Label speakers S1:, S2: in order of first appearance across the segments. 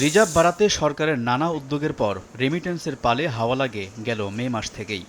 S1: Reserve বাড়াতে সরকারের নানা উদ্যোগের পর রেমিটেন্সের পালে হাওয়া লাগে গেল মে মাস থেকেই।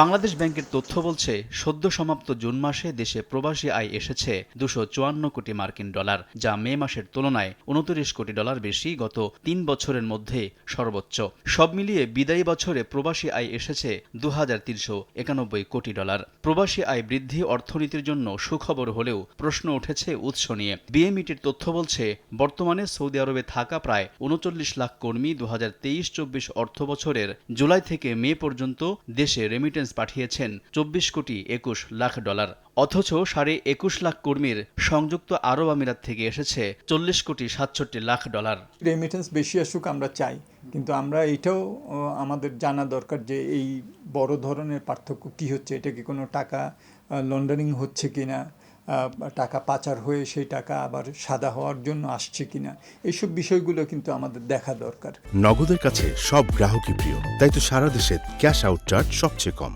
S1: বাংলাদেশ ব্যাংকের তথ্য বলছে, সদ্য সমাপ্ত জুন মাসে দেশে প্রবাসী আয় এসেছে দুশো চুয়ান্ন কোটি মার্কিন ডলার, যা মে মাসের তুলনায় উনত্রিশ কোটি ডলার বেশি গত তিন বছরের মধ্যে সর্বোচ্চ। সব মিলিয়ে বিদায়ী বছরে প্রবাসী আয় এসেছে দু হাজার তিনশো একানব্বই কোটি ডলার। প্রবাসী আয় বৃদ্ধি অর্থনীতির জন্য সুখবর হলেও প্রশ্ন উঠেছে উৎস নিয়ে। বিএমইটির তথ্য বলছে, বর্তমানে সৌদি আরবে থাকা প্রায় উনচল্লিশ লাখ কর্মী দু হাজার তেইশ চব্বিশ অর্থ বছরের জুলাই থেকে মে পর্যন্ত দেশে রেমিটেন্স পাঠিয়েছেন চব্বিশ কোটি একুশ লাখ ডলার। অথচ সাড়ে একুশ লাখ কর্মীর সংযুক্ত আরব আমিরাত থেকে এসেছে চল্লিশ কোটি সাতষট্টি লাখ ডলার।
S2: রেমিটেন্স বেশি আসুক আমরা চাই, কিন্তু আমরা এটাও আমাদের জানা দরকার যে এই বড় ধরনের পার্থক্য কি হচ্ছে, এটা কি কোনো টাকা লন্ডারিং হচ্ছে কিনা টাকা পাচার হয়ে সেই টাকা আবার সাদা হওয়ার জন্য আসছে কিনা এইসব বিষয়গুলো কিন্তু আমাদের দেখা দরকার।
S3: নগদের কাছে সব গ্রাহকই প্রিয় তাই তো সারা দেশে ক্যাশ আউট চার্জ সবচেয়ে কম।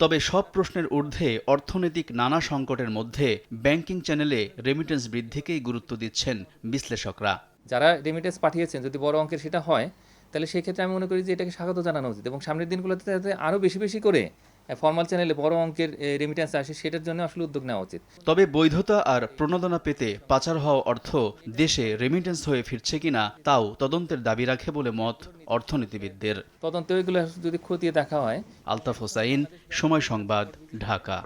S1: তবে সব প্রশ্নের ঊর্ধ্বে অর্থনৈতিক নানা সংকটের মধ্যে ব্যাংকিং চ্যানেলে রেমিটেন্স বৃদ্ধিকেই গুরুত্ব দিচ্ছেন বিশ্লেষকরা।
S4: যারা রেমিটেন্স পাঠিয়েছেন যদি বড় অঙ্কের সেটা হয় তাহলে সেক্ষেত্রে আমি মনে করি যে এটাকে স্বাগত জানানো উচিত এবং সামনের দিনগুলোতে যাতে আরও বেশি বেশি করে ফর্মাল চ্যানেলে বড় অঙ্কের রেমিটেন্স আসে সেটার জন্য আসলে উদ্যোগ নেওয়া উচিত।
S1: তবে বৈধতা আর প্রণোদনা পেতে পাচার হওয়া অর্থ দেশে রেমিটেন্স হয়ে ফিরছে কিনা তাও তদন্তের দাবি রাখে বলে মত অর্থনীতিবিদদের।
S4: তদন্ত ওইগুলো যদি খতিয়ে দেখা হয়।
S1: আলতাফ হোসাইন সময় সংবাদ ঢাকা।